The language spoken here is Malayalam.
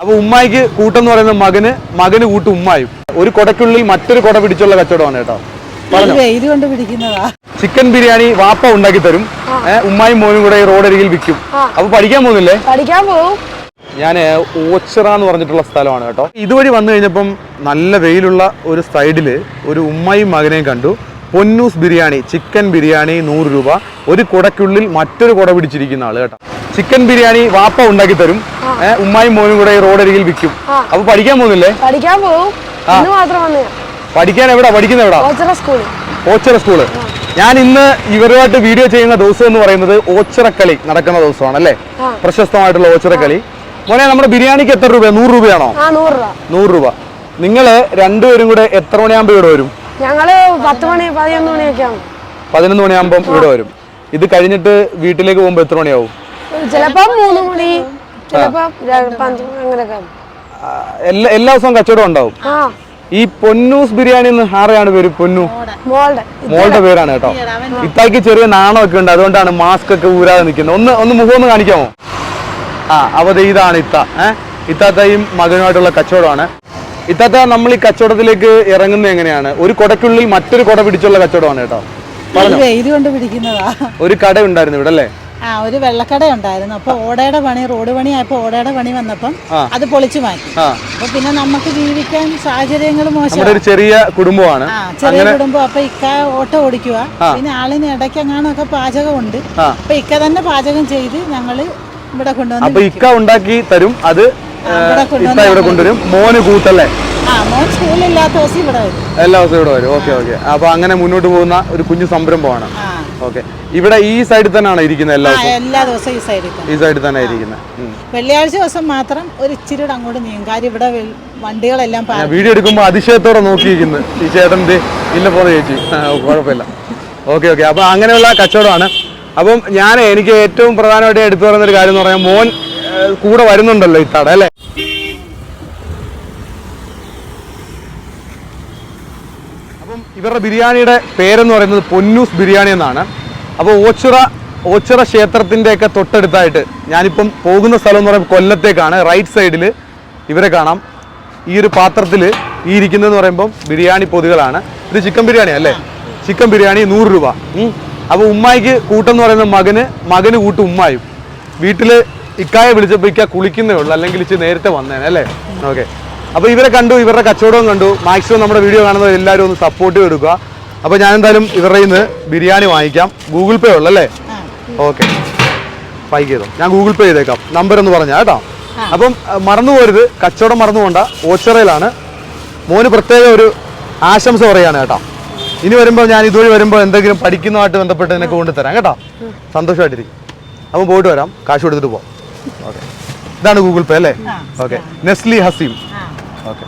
അപ്പൊ ഉമ്മായിക്ക് കൂട്ടെന്ന് പറയുന്ന മകന് മകന് കൂട്ട് ഉമ്മായും. ഒരു കൊടക്കുള്ളിൽ മറ്റൊരു കൊട പിടിച്ചുള്ള കച്ചവടമാണ് കേട്ടോ. കൊണ്ട് പിടിക്കുന്നതാ. ചിക്കൻ ബിരിയാണി വാപ്പ ഉണ്ടാക്കി തരും. ഉമ്മായും മോനും കൂടെ ഈ റോഡരികിൽ വിൽക്കും. അപ്പൊ പഠിക്കാൻ പോകുന്നില്ലേ? പഠിക്കാൻ പോകും ഞാൻ ഓച്ചിറ എന്ന് പറഞ്ഞിട്ടുള്ള സ്ഥലമാണ് കേട്ടോ. ഇതുവഴി വന്നു കഴിഞ്ഞപ്പം നല്ല വെയിലുള്ള ഒരു സൈഡിൽ ഒരു ഉമ്മയും മകനെയും കണ്ടു. പൊന്നൂസ് ബിരിയാണി ചിക്കൻ ബിരിയാണി നൂറ് രൂപ. ഒരു കുടക്കുള്ളിൽ മറ്റൊരു കുട പിടിച്ചിരിക്കുന്ന ആൾ കേട്ടോ. ചിക്കൻ ബിരിയാണി വാപ്പ ഉണ്ടാക്കി തരും. ഉമ്മായും മോനും കൂടെ ഈ റോഡരികിൽ വിൽക്കും. അപ്പൊ പഠിക്കാൻ പോകുന്നില്ലേ? പഠിക്കാൻ പോകും. പഠിക്കാൻ എവിടാ? പഠിക്കുന്ന എവിടാ? ഓച്ചറ സ്കൂൾ. ഞാൻ ഇന്ന് ഇവരുമായിട്ട് വീഡിയോ ചെയ്യുന്ന ദിവസം എന്ന് പറയുന്നത് ഓച്ചിറക്കളി നടക്കുന്ന ദിവസമാണ് അല്ലേ? പ്രശസ്തമായിട്ടുള്ള ഓച്ചിറക്കളി. മോനെ നമ്മുടെ ബിരിയാണിക്ക് എത്ര രൂപ നൂറ് രൂപയാണോ? നൂറ് രൂപ. നിങ്ങൾ രണ്ടുപേരും കൂടെ എത്ര മണിയാകുമ്പോ ഇവിടെ വരും? ഞങ്ങൾ പത്ത് മണി പതിനൊന്ന് മണിയൊക്കെ ആവും. പതിനൊന്ന് മണിയാകുമ്പോൾ ഇവിടെ വരും. ഇത് കഴിഞ്ഞിട്ട് വീട്ടിലേക്ക് പോകുമ്പോൾ എത്ര മണിയാവും? ചിലപ്പോ മൂന്ന് മണി ചിലപ്പോ ര- പന്ത് അങ്ങനെയൊക്കെ എല്ലാ എല്ലാ ദിവസവും കച്ചവടം ഉണ്ടാവും? ആ. ഈ പൊന്നൂസ് ബിരിയാണി എന്ന് ആരെയാണ് പേര്? പൊന്നു? മോളുടെ. പേരാണ് കേട്ടോ. ഇത്താക്ക് ചെറിയ നാണമൊക്കെ ഉണ്ട്. അതുകൊണ്ടാണ് മാസ്ക് ഒക്കെ ഊരാതെ നിൽക്കുന്നത്. ഒന്ന് ഒന്ന് മുഖം ഒന്ന് കാണിക്കാമോ? ആ അപ്പൊ ദേ ഇതാണ് ഇത്ത. ഏഹ് ഇത്താത്തയും മകനുമായിട്ടുള്ള കച്ചവടമാണ്. ഇത്താത്ത നമ്മൾ ഈ കച്ചവടത്തിലേക്ക് ഇറങ്ങുന്നത് എങ്ങനെയാണ്? ഒരു കൊടക്കുള്ളിൽ മറ്റൊരു കൊട പിടിച്ചുള്ള കച്ചവടമാണ് കേട്ടോ. ഒരു കട ഉണ്ടായിരുന്നു ഇവിടെ അല്ലേ? ആ ഒരു വെള്ളക്കട ഉണ്ടായിരുന്നു. അപ്പൊ ഓടയുടെ പണി റോഡ് പണി ആയപ്പോ ഓടയുടെ പണി വന്നപ്പം അത് പൊളിച്ചു മാറ്റി. അപ്പൊ പിന്നെ നമുക്ക് ജീവിക്കാൻ സാഹചര്യങ്ങൾ മോശം. ചെറിയ കുടുംബമാണ്. ചെറിയ കുടുംബം. അപ്പൊ ഇക്ക ഓട്ടോ ഓടിക്കുക പിന്നെ ആളിന് ഇടയ്ക്ക് അങ്ങാണൊക്കെ പാചകമുണ്ട്. അപ്പൊ ഇക്ക തന്നെ പാചകം ചെയ്ത് ഞങ്ങൾ ഇവിടെ കൊണ്ടുവന്നു അപ്പൊ ഇക്ക ഉണ്ടാക്കി തരും. അത് ഇവിടെ കൊണ്ടുവരും. മോന് വരും. എല്ലാ ദിവസവും ഇവിടെ വരും. Okay okay. അപ്പൊ അങ്ങനെ മുന്നോട്ട് പോകുന്ന ഒരു കുഞ്ഞു സംരംഭമാണ്. ഓക്കെ. ഇവിടെ ഈ സൈഡിൽ തന്നെയാണ് ഇരിക്കുന്നത് എല്ലാ എല്ലാ ദിവസവും ഈ സൈഡിൽ തന്നെ. ഈ സൈഡിൽ തന്നെ ഇരിക്കുന്നത്. വെള്ളിയാഴ്ച ദിവസം മാത്രം ഒരു ഇച്ചിരി അങ്ങോട്ട് നീങ്ങും. കാര്യം ഇവിടെ വണ്ടികളെല്ലാം വീഡിയോ എടുക്കുമ്പോൾ അതിശയത്തോടെ നോക്കിയിരിക്കുന്നു. ഈ ചേട്ടൻ ഇല്ല പോലെ ചേച്ചി. കുഴപ്പമില്ല. Okay okay. അപ്പൊ അങ്ങനെയുള്ള കച്ചവടമാണ്. അപ്പം ഞാൻ എനിക്ക് ഏറ്റവും പ്രധാനമായിട്ട് എടുത്തു പറയുന്ന ഒരു കാര്യം എന്ന് പറയാം മോൻ കൂടെ വരുന്നുണ്ടല്ലോ ഇത്താടെ അല്ലേ? അപ്പം ഇവരുടെ ബിരിയാണിയുടെ പേരെന്ന് പറയുന്നത് പൊന്നൂസ് ബിരിയാണി എന്നാണ്. അപ്പോൾ ഓച്ചിറ ഓച്ചിറ ക്ഷേത്രത്തിന്റെ ഒക്കെ തൊട്ടടുത്തായിട്ട് ഞാനിപ്പം പോകുന്ന സ്ഥലം എന്ന് പറയുമ്പോൾ കൊല്ലത്തേക്കാണ്. റൈറ്റ് സൈഡിൽ ഇവരെ കാണാം. ഈ ഒരു പാത്രത്തിൽ ഈ ഇരിക്കുന്നതെന്ന് പറയുമ്പം ബിരിയാണി പൊതികളാണ്. ഇത് ചിക്കൻ ബിരിയാണി അല്ലേ? ചിക്കൻ ബിരിയാണി നൂറ് രൂപ. അപ്പോൾ ഉമ്മായിക്ക് കൂട്ടെന്ന് പറയുന്ന മകന് മകന് കൂട്ട് ഉമ്മായും. വീട്ടിൽ ഇക്കായ വിളിച്ചപ്പോൾ ഇക്ക കുളിക്കുന്നേ ഉള്ളൂ. അല്ലെങ്കിൽ ഇച്ചിരി നേരത്തെ വന്നേനെ അല്ലേ? ഓക്കെ അപ്പോൾ ഇവരെ കണ്ടു ഇവരുടെ കച്ചവടവും കണ്ടു. മാക്സിമം നമ്മുടെ വീഡിയോ കാണുന്നവർ എല്ലാവരും ഒന്ന് സപ്പോർട്ട് കൊടുക്കുക. അപ്പോൾ ഞാൻ എന്തായാലും ഇവരുടെ നിന്ന് ബിരിയാണി വാങ്ങിക്കാം. ഗൂഗിൾ പേ ഉള്ളല്ലേ ഓക്കെ പൈ ചെയ്തോ. ഞാൻ ഗൂഗിൾ പേ ചെയ്തേക്കാം. നമ്പർ ഒന്ന് പറഞ്ഞാൽ കേട്ടോ. അപ്പം മറന്നു പോരുത്. കച്ചവടം മറന്നു ഓച്ചറയിലാണ് ഓച്ചിറയിലാണ്. മോന് പ്രത്യേക ഒരു ആശംസ പറയാണ് കേട്ടോ. ഇനി വരുമ്പോൾ ഞാൻ ഇതുവഴി വരുമ്പോൾ എന്തെങ്കിലും പഠിക്കുന്നതുമായിട്ട് ബന്ധപ്പെട്ട് നിനക്ക് കൊണ്ടുതരാം കേട്ടോ. സന്തോഷമായിട്ടിരിക്കും. അപ്പം പോയിട്ട് വരാം. കാശ് കൊടുത്തിട്ട് പോവാം. ഓക്കെ ഇതാണ് ഗൂഗിൾ പേ അല്ലേ? Okay Nestlé Haseem okay